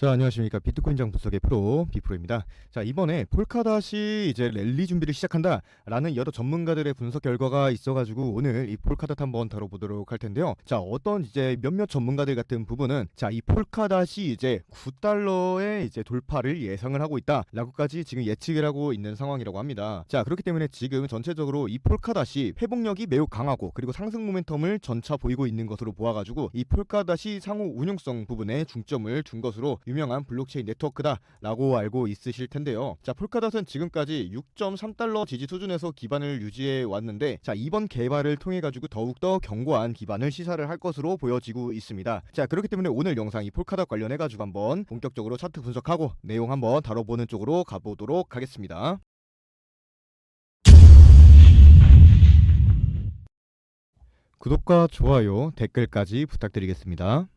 자, 안녕하십니까. 비트코인 장 분석의 프로, 비프로입니다. 자, 이번에 폴카닷이 이제 랠리 준비를 시작한다 라는 여러 전문가들의 분석 결과가 있어가지고 오늘 이 폴카닷 한번 다뤄보도록 할 텐데요. 자, 어떤 이제 몇몇 전문가들 같은 부분은 자, 이 폴카닷이 이제 9달러의 이제 돌파를 예상을 하고 있다 라고까지 지금 예측을 하고 있는 상황이라고 합니다. 자, 그렇기 때문에 지금 전체적으로 이 폴카닷이 회복력이 매우 강하고 그리고 상승 모멘텀을 전차 보이고 있는 것으로 보아가지고 이 폴카닷이 상호 운용성 부분에 중점을 둔 것으로 유명한 블록체인 네트워크다라고 알고 있으실 텐데요. 자, 폴카닷은 지금까지 6.3달러 지지 수준에서 기반을 유지해 왔는데 자, 이번 개발을 통해 가지고 더욱더 견고한 기반을 시사를 할 것으로 보여지고 있습니다. 자, 그렇기 때문에 오늘 영상 이 폴카닷 관련해 가지고 한번 본격적으로 차트 분석하고 내용 한번 다뤄보는 쪽으로 가보도록 하겠습니다. 구독과 좋아요, 댓글까지 부탁드리겠습니다.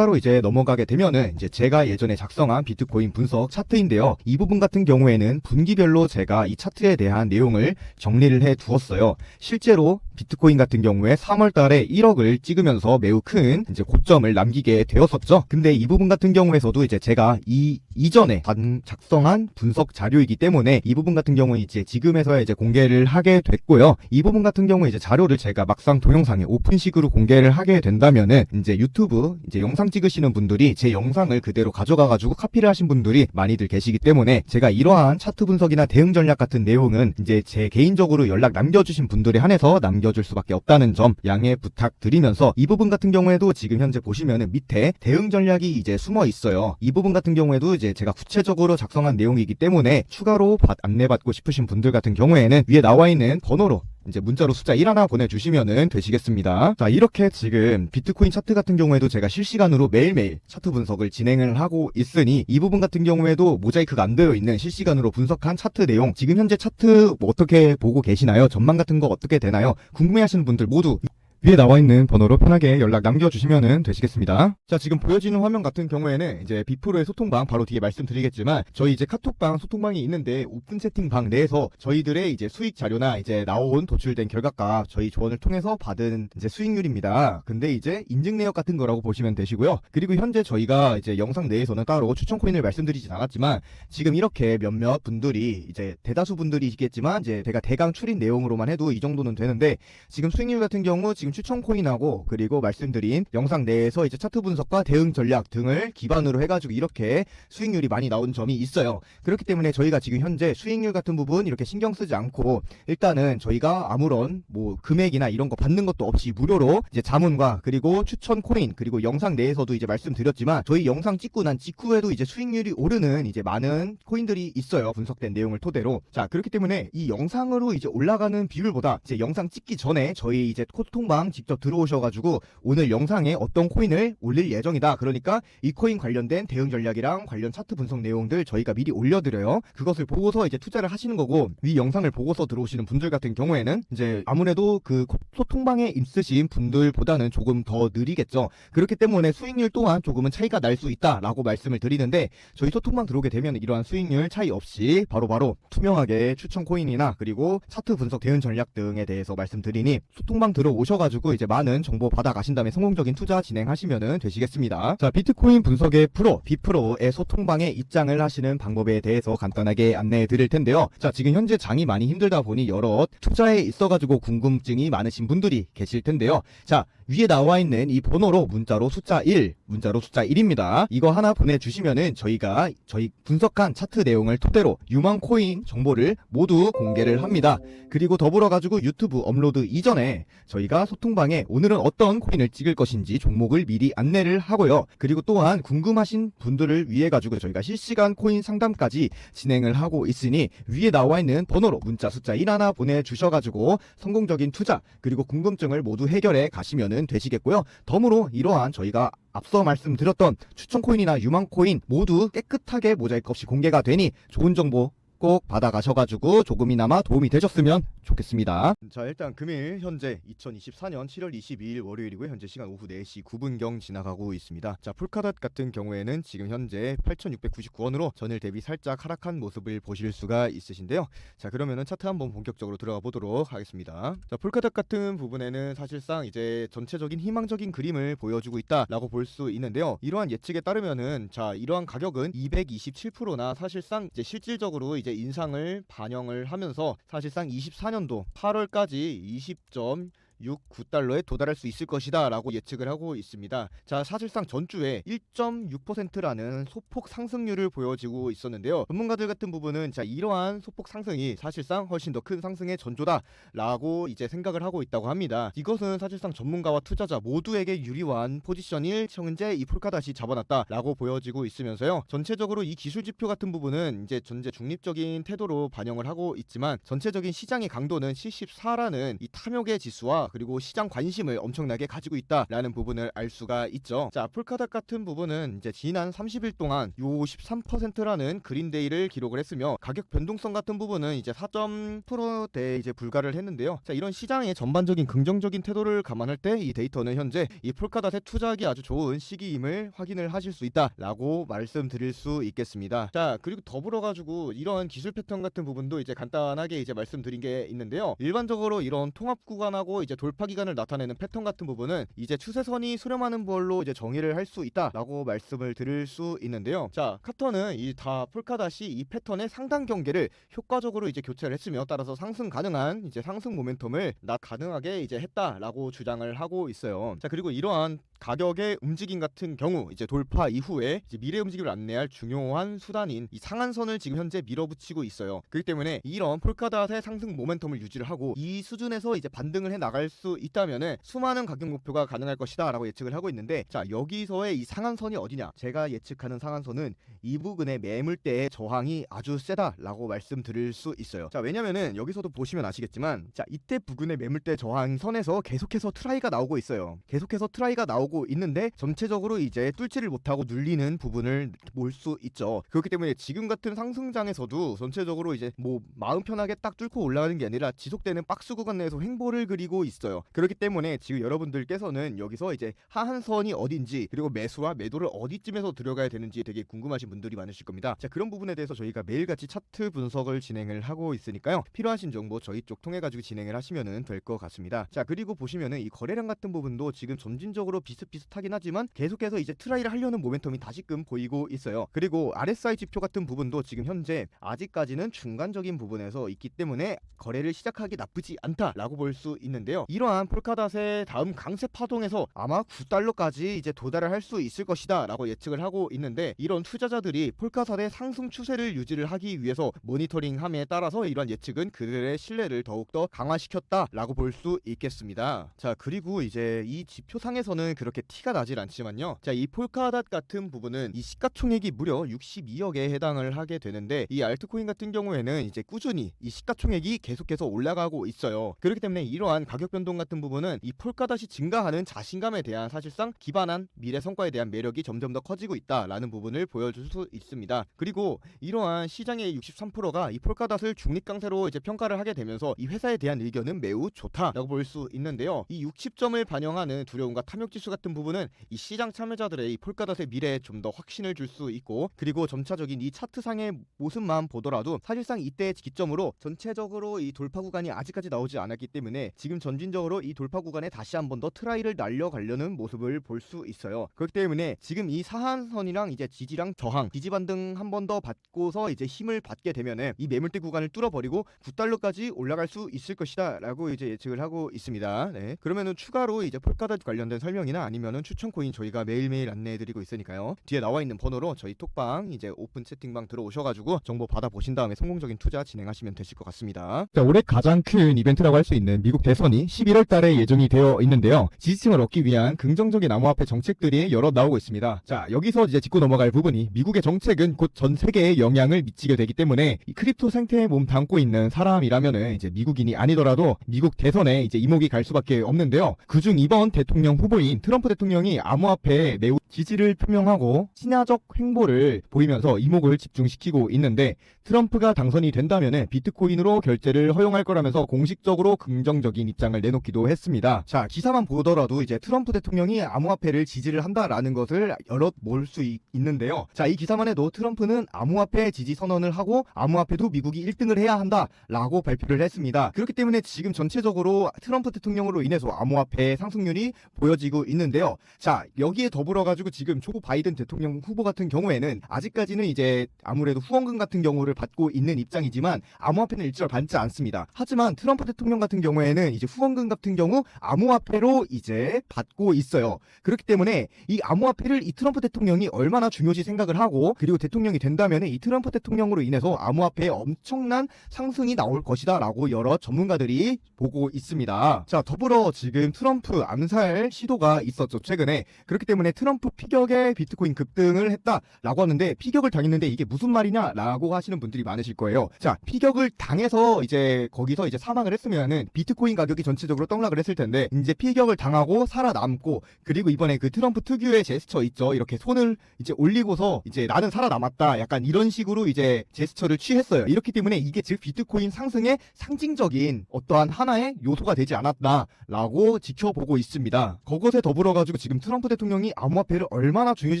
바로 이제 넘어가게 되면은 이제 제가 예전에 작성한 비트코인 분석 차트인데요. 이 부분 같은 경우에는 분기별로 제가 이 차트에 대한 내용을 정리를 해 두었어요. 실제로 비트코인 같은 경우에 3월 달에 1억을 찍으면서 매우 큰 이제 고점을 남기게 되었었죠. 근데 이 부분 같은 경우에서도 이제 제가 이 이전에 단- 작성한 분석 자료이기 때문에 이 부분 같은 경우는 이제 지금에서야 이제 공개를 하게 됐고요. 이 부분 같은 경우에 이제 자료를 제가 막상 동영상에 오픈식으로 공개를 하게 된다면은 이제 유튜브 이제 영상 찍으시는 분들이 제 영상을 그대로 가져가 가지고 카피를 하신 분들이 많이들 계시기 때문에 제가 이러한 차트 분석이나 대응 전략 같은 내용은 이제 제 개인적으로 연락 남겨주신 분들에 한해서 남겨줄 수밖에 없다는 점 양해 부탁드리면서 이 부분 같은 경우에도 지금 현재 보시면은 밑에 대응 전략이 이제 숨어 있어요. 이 부분 같은 경우에도 이제 제가 구체적으로 작성한 내용이기 때문에 추가로 받- 안내받고 싶으신 분들 같은 경우에는 위에 나와 있는 번호로 이제 문자로 숫자 1 하나 보내주시면 되시겠습니다. 자, 이렇게 지금 비트코인 차트 같은 경우에도 제가 실시간으로 매일매일 차트 분석을 진행을 하고 있으니 이 부분 같은 경우에도 모자이크가 안 되어 있는 실시간으로 분석한 차트 내용 지금 현재 차트 뭐 어떻게 보고 계시나요? 전망 같은 거 어떻게 되나요? 궁금해하시는 분들 모두 위에 나와 있는 번호로 편하게 연락 남겨주시면 되시겠습니다. 자, 지금 보여지는 화면 같은 경우에는 이제 비프로의 소통방 바로 뒤에 말씀드리겠지만 저희 이제 카톡방 소통방이 있는데 오픈 채팅방 내에서 저희들의 이제 수익 자료나 이제 나온 도출된 결과값 저희 조언을 통해서 받은 이제 수익률입니다. 근데 이제 인증 내역 같은 거라고 보시면 되시고요. 그리고 현재 저희가 이제 영상 내에서는 따로 추천 코인을 말씀드리진 않았지만 지금 이렇게 몇몇 분들이 이제 대다수 분들이시겠지만 이제 제가 대강 추린 내용으로만 해도 이 정도는 되는데 지금 수익률 같은 경우 지금 추천 코인하고 그리고 말씀드린 영상 내에서 이제 차트 분석과 대응 전략 등을 기반으로 해가지고 이렇게 수익률이 많이 나온 점이 있어요. 그렇기 때문에 저희가 지금 현재 수익률 같은 부분 이렇게 신경 쓰지 않고 일단은 저희가 아무런 뭐 금액이나 이런 거 받는 것도 없이 무료로 이제 자문과 그리고 추천 코인 그리고 영상 내에서도 이제 말씀드렸지만 저희 영상 찍고 난 직후에도 이제 수익률이 오르는 이제 많은 코인들이 있어요. 분석된 내용을 토대로. 자, 그렇기 때문에 이 영상으로 이제 올라가는 비율보다 이제 영상 찍기 전에 저희 이제 코통방 직접 들어오셔가지고 오늘 영상에 어떤 코인을 올릴 예정이다. 그러니까 이 코인 관련된 대응 전략이랑 관련 차트 분석 내용들 저희가 미리 올려드려요. 그것을 보고서 이제 투자를 하시는 거고 위 영상을 보고서 들어오시는 분들 같은 경우에는 이제 아무래도 그 코- 소통방에 있으신 분들보다는 조금 더 느리겠죠. 그렇기 때문에 수익률 또한 조금은 차이가 날 수 있다라고 말씀을 드리는데 저희 소통방 들어오게 되면 이러한 수익률 차이 없이 바로바로 투명하게 추천 코인이나 그리고 차트 분석 대응 전략 등에 대해서 말씀드리니 소통방 들어오셔가지고 이제 많은 정보 받아 가신 다음에 성공적인 투자 진행하시면 되시겠습니다. 자 비트코인 분석의 프로 비프로의 소통방에 입장을 하시는 방법에 대해서 간단하게 안내해 드릴 텐데요. 자 지금 현재 장이 많이 힘들다 보니 여러 투자에 있어가지고 궁금증이 많으신 분들이 계실 텐데요. 자 위에 나와 있는 이 번호로 문자로 숫자 1, 문자로 숫자 1입니다. 이거 하나 보내주시면은 저희가 저희 분석한 차트 내용을 토대로 유망 코인 정보를 모두 공개를 합니다. 그리고 더불어 가지고 유튜브 업로드 이전에 저희가 소통방에 오늘은 어떤 코인을 찍을 것인지 종목을 미리 안내를 하고요. 그리고 또한 궁금하신 분들을 위해 가지고 저희가 실시간 코인 상담까지 진행을 하고 있으니 위에 나와 있는 번호로 문자 숫자 1 하나 보내주셔가지고 성공적인 투자 그리고 궁금증을 모두 해결해 가시면 되시겠고요. 덤으로 이러한 저희가 앞서 말씀드렸던 추천 코인이나 유망 코인 모두 깨끗하게 모자이크 없이 공개가 되니 좋은 정보 꼭 받아가셔가지고 조금이나마 도움이 되셨으면 좋겠습니다. 자 일단 금일 현재 2024년 7월 22일 월요일이고요. 현재 시간 오후 4시 9분경 지나가고 있습니다. 자 풀카닷 같은 경우에는 지금 현재 8,699원으로 전일 대비 살짝 하락한 모습을 보실 수가 있으신데요. 자 그러면은 차트 한번 본격적으로 들어가 보도록 하겠습니다. 자 폴카닷 같은 부분에는 사실상 이제 전체적인 희망적인 그림을 보여주고 있다라고 볼 수 있는데요. 이러한 예측에 따르면은 자 이러한 가격은 227%나 사실상 이제 실질적으로 이제 인상을 반영을 하면서 사실상 24년도 8월까지 20점 69달러에 도달할 수 있을 것이다 라고 예측을 하고 있습니다. 자, 사실상 전주에 1.6%라는 소폭 상승률을 보여지고 있었는데요. 전문가들 같은 부분은 자, 이러한 소폭 상승이 사실상 훨씬 더 큰 상승의 전조다 라고 이제 생각을 하고 있다고 합니다. 이것은 사실상 전문가와 투자자 모두에게 유리한 포지션일 현재 이 폴카닷이 잡아놨다 라고 보여지고 있으면서요. 전체적으로 이 기술 지표 같은 부분은 이제 전제 중립적인 태도로 반영을 하고 있지만 전체적인 시장의 강도는 74라는 이 탐욕의 지수와 그리고 시장 관심을 엄청나게 가지고 있다라는 부분을 알 수가 있죠. 자, 폴카닷 같은 부분은 이제 지난 30일 동안 요 13%라는 그린데이를 기록을 했으며 가격 변동성 같은 부분은 이제 4.0%대 이제 불가를 했는데요. 자, 이런 시장의 전반적인 긍정적인 태도를 감안할 때 이 데이터는 현재 이 폴카닷에 투자하기 아주 좋은 시기임을 확인을 하실 수 있다라고 말씀드릴 수 있겠습니다. 자, 그리고 더불어 가지고 이런 기술 패턴 같은 부분도 이제 간단하게 이제 말씀드린 게 있는데요. 일반적으로 이런 통합 구간하고 이제 돌파 기간을 나타내는 패턴 같은 부분은 이제 추세선이 수렴하는 걸로 이제 정의를 할 수 있다라고 말씀을 드릴 수 있는데요. 자, 카터는 이 다 폴카닷이 이 패턴의 상당 경계를 효과적으로 이제 교체를 했으며 따라서 상승 가능한 이제 상승 모멘텀을 나 가능하게 이제 했다라고 주장을 하고 있어요. 자, 그리고 이러한 가격의 움직임 같은 경우 이제 돌파 이후에 이제 미래 움직임을 안내할 중요한 수단인 이 상한선을 지금 현재 밀어붙이고 있어요. 그렇기 때문에 이런 폴카닷의 상승 모멘텀을 유지를 하고 이 수준에서 이제 반등을 해 나갈 수 있다면은 수많은 가격 목표가 가능할 것이다라고 예측을 하고 있는데 자 여기서의 이 상한선이 어디냐? 제가 예측하는 상한선은 이 부근의 매물대의 저항이 아주 세다라고 말씀드릴 수 있어요. 자 왜냐면은 여기서도 보시면 아시겠지만 자 이때 부근의 매물대 저항선에서 계속해서 트라이가 나오고 있어요. 계속해서 트라이가 나오고 있는데 전체적으로 이제 뚫지를 못하고 눌리는 부분을 볼 수 있죠. 그렇기 때문에 지금 같은 상승장에서도 전체적으로 이제 뭐 마음 편하게 딱 뚫고 올라가는 게 아니라 지속되는 박스 구간 내에서 횡보를 그리고 있어요. 그렇기 때문에 지금 여러분들께서는 여기서 이제 하한선이 어딘지 그리고 매수와 매도를 어디쯤에서 들어가야 되는지 되게 궁금하신 분들이 많으실 겁니다. 자 그런 부분에 대해서 저희가 매일같이 차트 분석을 진행을 하고 있으니까요. 필요하신 정보 저희 쪽 통해 가지고 진행을 하시면은 될 것 같습니다. 자 그리고 보시면은 이 거래량 같은 부분도 지금 점진적으로 비슷 비슷하긴 하지만 계속해서 이제 트라이를 하려는 모멘텀이 다시금 보이고 있어요. 그리고 RSI 지표 같은 부분도 지금 현재 아직까지는 중간적인 부분에서 있기 때문에 거래를 시작하기 나쁘지 않다라고 볼 수 있는데요. 이러한 폴카닷의 다음 강세 파동에서 아마 9달러까지 이제 도달을 할 수 있을 것이다라고 예측을 하고 있는데 이런 투자자들이 폴카닷의 상승 추세를 유지를 하기 위해서 모니터링함에 따라서 이러한 예측은 그들의 신뢰를 더욱더 강화시켰다라고 볼 수 있겠습니다. 자 그리고 이제 이 지표상에서는 그렇게 티가 나질 않지만요. 자 이 폴카닷 같은 부분은 이 시가총액이 무려 62억에 해당을 하게 되는데 이 알트코인 같은 경우에는 이제 꾸준히 이 시가총액이 계속해서 올라가고 있어요. 그렇기 때문에 이러한 가격 변동 같은 부분은 이 폴카닷이 증가하는 자신감에 대한 사실상 기반한 미래 성과에 대한 매력이 점점 더 커지고 있다라는 부분을 보여줄 수 있습니다. 그리고 이러한 시장의 63%가 이 폴카닷을 중립 강세로 이제 평가를 하게 되면서 이 회사에 대한 의견은 매우 좋다라고 볼 수 있는데요. 이 60점을 반영하는 두려움과 탐욕 지수 같은 부분은 이 시장 참여자들의 이 폴카닷의 미래에 좀 더 확신을 줄 수 있고 그리고 점차적인 이 차트상의 모습만 보더라도 사실상 이때의 기점으로 전체적으로 이 돌파 구간이 아직까지 나오지 않았기 때문에 지금 전진적으로 이 돌파 구간에 다시 한 번 더 트라이를 날려가려는 모습을 볼 수 있어요. 그렇기 때문에 지금 이 사한선이랑 이제 지지랑 저항, 지지 반등 한 번 더 받고서 이제 힘을 받게 되면은 이 매물대 구간을 뚫어버리고 9달러까지 올라갈 수 있을 것이다라고 이제 예측을 하고 있습니다. 네. 그러면은 추가로 이제 폴카닷 관련된 설명이나 아니면은 추천 코인 저희가 매일매일 안내해드리고 있으니까요. 뒤에 나와 있는 번호로 저희 톡방 이제 오픈 채팅방 들어오셔가지고 정보 받아 보신 다음에 성공적인 투자 진행하시면 되실 것 같습니다. 자, 올해 가장 큰 이벤트라고 할 수 있는 미국 대선이 11월 달에 예정이 되어 있는데요. 지지층을 얻기 위한 긍정적인 암호화폐 정책들이 여러 나오고 있습니다. 자, 여기서 이제 짚고 넘어갈 부분이 미국의 정책은 곧 전 세계에 영향을 미치게 되기 때문에 이 크립토 생태에 몸 담고 있는 사람이라면은 이제 미국인이 아니더라도 미국 대선에 이제 이목이 갈 수밖에 없는데요. 그중 이번 대통령 후보인 트럼프 대통령이 암호화폐에 매우 지지를 표명하고 친화적 행보를 보이면서 이목을 집중시키고 있는데 트럼프가 당선이 된다면 비트코인으로 결제를 허용할 거라면서 공식적으로 긍정적인 입장을 내놓기도 했습니다. 자, 기사만 보더라도 이제 트럼프 대통령이 암호화폐를 지지를 한다라는 것을 여럿 볼수 있는데요. 자, 이 기사만 해도 트럼프는 암호화폐 지지 선언을 하고 암호화폐도 미국이 1등을 해야 한다라고 발표를 했습니다. 그렇기 때문에 지금 전체적으로 트럼프 대통령으로 인해서 암호화폐 상승률이 보여지고 있는데요. 자, 여기에 더불어 가지고 지금 조 바이든 대통령 후보 같은 경우에는 아직까지는 이제 아무래도 후원금 같은 경우를 받고 있는 입장이지만 암호화폐는 일절 받지 않습니다. 하지만 트럼프 대통령 같은 경우에는 이제 후원금 같은 경우 암호화폐로 이제 받고 있어요. 그렇기 때문에 이 암호화폐를 이 트럼프 대통령이 얼마나 중요시 생각을 하고 그리고 대통령이 된다면 이 트럼프 대통령으로 인해서 암호화폐에 엄청난 상승이 나올 것이다 라고 여러 전문가들이 보고 있습니다. 자, 더불어 지금 트럼프 암살 시도가 있었죠, 최근에. 그렇기 때문에 트럼프 피격에 비트코인 급등을 했다라고 하는데 피격을 당했는데 이게 무슨 말이냐라고 하시는 분들이 많으실 거예요. 자, 피격을 당해서 이제 거기서 이제 사망을 했으면은 비트코인 가격이 전체적으로 떡락을 했을 텐데 이제 피격을 당하고 살아남고 그리고 이번에 그 트럼프 특유의 제스처 있죠. 이렇게 손을 이제 올리고서 이제 나는 살아남았다. 약간 이런 식으로 이제 제스처를 취했어요. 이렇기 때문에 이게 즉 비트코인 상승의 상징적인 어떠한 하나의 요소가 되지 않았다라고 지켜보고 있습니다. 그것에 더불어 가지고 지금 트럼프 대통령이 암호화폐 를 얼마나 중요시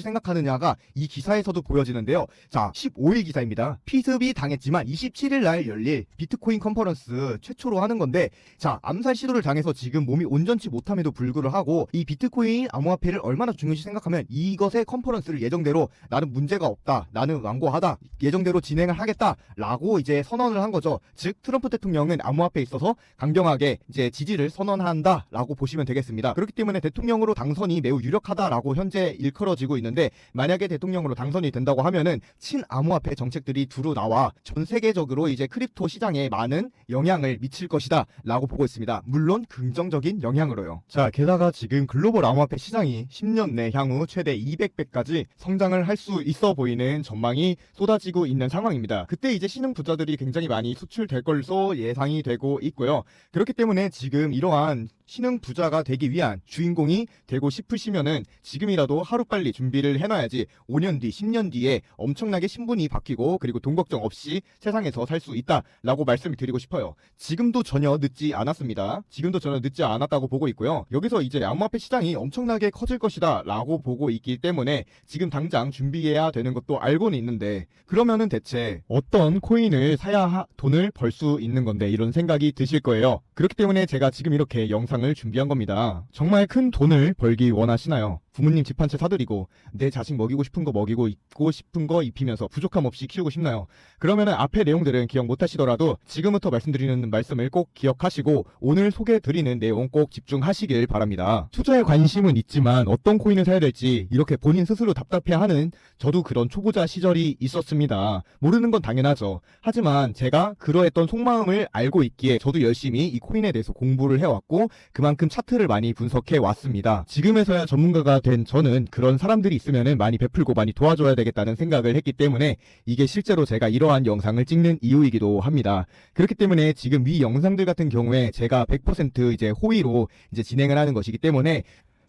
생각하느냐가 이 기사에서도 보여지는데요. 자, 15일 기사입니다. 피습이 당했지만 27일 날 열릴 비트코인 컨퍼런스 최초로 하는 건데 자, 암살 시도를 당해서 지금 몸이 온전치 못함에도 불구를 하고 이 비트코인 암호화폐를 얼마나 중요시 생각하면 이것의 컨퍼런스를 예정대로 나는 문제가 없다. 나는 완고하다. 예정대로 진행을 하겠다라고 이제 선언을 한 거죠. 즉 트럼프 대통령은 암호화폐에 있어서 강경하게 이제 지지를 선언한다라고 보시면 되겠습니다. 그렇기 때문에 대통령으로 당선이 매우 유력하다라고 현재 일컬어지고 있는데 만약에 대통령으로 당선이 된다고 하면은 친암호화폐 정책들이 두루 나와 전 세계적으로 이제 크립토 시장에 많은 영향을 미칠 것이다라고 보고 있습니다. 물론 긍정적인 영향으로요. 자, 게다가 지금 글로벌 암호화폐 시장이 10년 내 향후 최대 200배까지 성장을 할 수 있어 보이는 전망이 쏟아지고 있는 상황입니다. 그때 이제 신흥 부자들이 굉장히 많이 수출될 걸로 예상이 되고 있고요. 그렇기 때문에 지금 이러한 신흥 부자가 되기 위한 주인공이 되고 싶으시면은 지금이라도 하루빨리 준비를 해놔야지 5년 뒤, 10년 뒤에 엄청나게 신분이 바뀌고 그리고 돈 걱정 없이 세상에서 살 수 있다라고 말씀을 드리고 싶어요. 지금도 전혀 늦지 않았습니다. 지금도 전혀 늦지 않았다고 보고 있고요. 여기서 이제 암호화폐 시장이 엄청나게 커질 것이다라고 보고 있기 때문에 지금 당장 준비해야 되는 것도 알고는 있는데 그러면은 대체 어떤 코인을 사야 하- 돈을 벌 수 있는 건데 이런 생각이 드실 거예요. 그렇기 때문에 제가 지금 이렇게 영상을 준비한 겁니다. 정말 큰 돈을 벌기 원하시나요? 부모님 집 한 채 사드리고 내 자식 먹이고 싶은 거 먹이고 입고 싶은 거 입히면서 부족함 없이 키우고 싶나요? 그러면은 앞에 내용들은 기억 못 하시더라도 지금부터 말씀드리는 말씀을 꼭 기억하시고 오늘 소개해드리는 내용 꼭 집중하시길 바랍니다. 투자에 관심은 있지만 어떤 코인을 사야 될지 이렇게 본인 스스로 답답해하는 저도 그런 초보자 시절이 있었습니다. 모르는 건 당연하죠. 하지만 제가 그러했던 속마음을 알고 있기에 저도 열심히 이 코인에 대해서 공부를 해왔고 그만큼 차트를 많이 분석해 왔습니다. 지금에서야 전문가가 된 저는 그런 사람들이 있으면 많이 베풀고 많이 도와줘야 되겠다는 생각을 했기 때문에 이게 실제로 제가 이러한 영상을 찍는 이유이기도 합니다. 그렇기 때문에 지금 위 영상들 같은 경우에 제가 100% 이제 호의로 이제 진행을 하는 것이기 때문에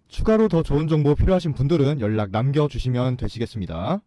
추가로 더 좋은 정보 필요하신 분들은 연락 남겨주시면 되시겠습니다.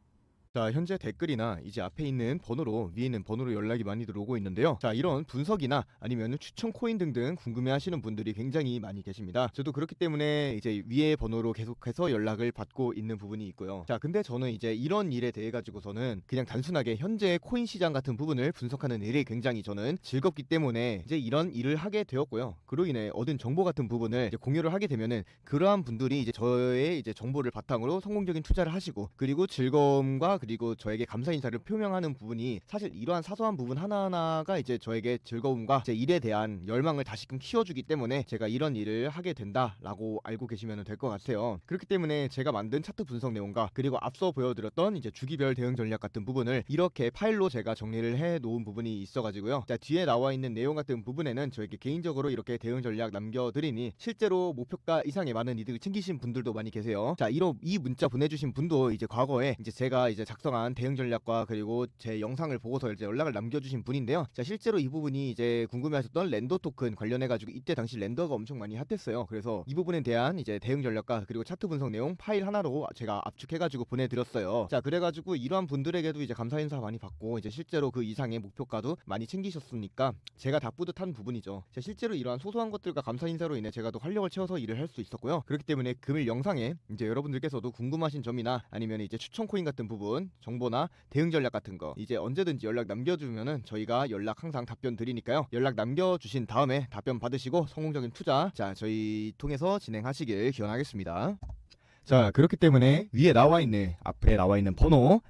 자, 현재 댓글이나 이제 앞에 있는 번호로 위에 있는 번호로 연락이 많이 들어오고 있는데요. 자, 이런 분석이나 아니면 추천 코인 등등 궁금해 하시는 분들이 굉장히 많이 계십니다. 저도 그렇기 때문에 이제 위에 번호로 계속해서 연락을 받고 있는 부분이 있고요. 자, 근데 저는 이제 이런 일에 대해 가지고서는 그냥 단순하게 현재 코인 시장 같은 부분을 분석하는 일이 굉장히 저는 즐겁기 때문에 이제 이런 일을 하게 되었고요. 그로 인해 얻은 정보 같은 부분을 공유를 하게 되면은 그러한 분들이 이제 저의 이제 정보를 바탕으로 성공적인 투자를 하시고 그리고 즐거움과 그리고 저에게 감사 인사를 표명하는 부분이 사실 이러한 사소한 부분 하나하나가 이제 저에게 즐거움과 제 일에 대한 열망을 다시금 키워주기 때문에 제가 이런 일을 하게 된다라고 알고 계시면 될 것 같아요. 그렇기 때문에 제가 만든 차트 분석 내용과 그리고 앞서 보여드렸던 이제 주기별 대응 전략 같은 부분을 이렇게 파일로 제가 정리를 해 놓은 부분이 있어가지고요. 자 뒤에 나와 있는 내용 같은 부분에는 저에게 개인적으로 이렇게 대응 전략 남겨드리니 실제로 목표가 이상의 많은 이득을 챙기신 분들도 많이 계세요. 자 이로 이 문자 보내주신 분도 이제 과거에 이제 제가 이제 작성한 대응 전략과 그리고 제 영상을 보고서 이제 연락을 남겨주신 분인데요. 자 실제로 이 부분이 이제 궁금해하셨던 랜더 토큰 관련해가지고 이때 당시 랜더가 엄청 많이 핫했어요. 그래서 이 부분에 대한 이제 대응 전략과 그리고 차트 분석 내용 파일 하나로 제가 압축해가지고 보내드렸어요. 자 그래가지고 이러한 분들에게도 이제 감사 인사 많이 받고 이제 실제로 그 이상의 목표가도 많이 챙기셨으니까 제가 다 뿌듯한 부분이죠. 자, 실제로 이러한 소소한 것들과 감사 인사로 인해 제가 더 활력을 채워서 일을 할 수 있었고요. 그렇기 때문에 금일 영상에 이제 여러분들께서도 궁금하신 점이나 아니면 이제 추천 코인 같은 부분, 정보나 대응 전략 같은 거 이제 언제든지 연락 남겨주면은 저희가 연락 항상 답변 드리니까요. 연락 남겨주신 다음에 답변 받으시고 성공적인 투자 자 저희 통해서 진행하시길 기원하겠습니다. 자 그렇기 때문에 위에 나와 있는 앞에 나와 있는 번호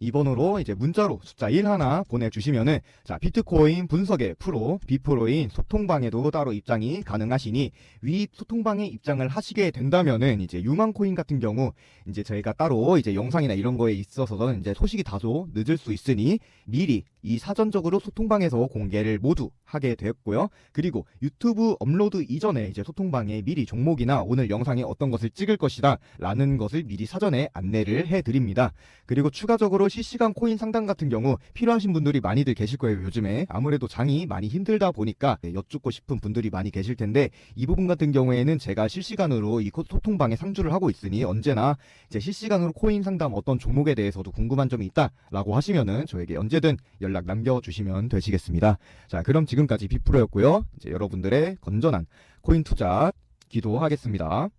이 번호로 이제 문자로 숫자 1 하나 보내주시면은 자 비트코인 분석의 프로 비프로인 소통방에도 따로 입장이 가능하시니 위 소통방에 입장을 하시게 된다면은 이제 유망 코인 같은 경우 이제 저희가 따로 이제 영상이나 이런 거에 있어서는 이제 소식이 다소 늦을 수 있으니 미리 이 사전적으로 소통방에서 공개를 모두 하게 되었고요. 그리고 유튜브 업로드 이전에 이제 소통방에 미리 종목이나 오늘 영상에 어떤 것을 찍을 것이다 라는 것을 미리 사전에 안내를 해 드립니다. 그리고 추가적으로 실시간 코인 상담 같은 경우 필요하신 분들이 많이들 계실 거예요. 요즘에 아무래도 장이 많이 힘들다 보니까 네, 여쭙고 싶은 분들이 많이 계실 텐데 이 부분 같은 경우에는 제가 실시간으로 이 코- 소통방에 상주를 하고 있으니 언제나 이제 실시간으로 코인 상담 어떤 종목에 대해서도 궁금한 점이 있다 라고 하시면은 저에게 언제든 연락 남겨주시면 되시겠습니다. 자, 그럼 지금까지 비프로였고요. 이제 여러분들의 건전한 코인 투자 기도하겠습니다.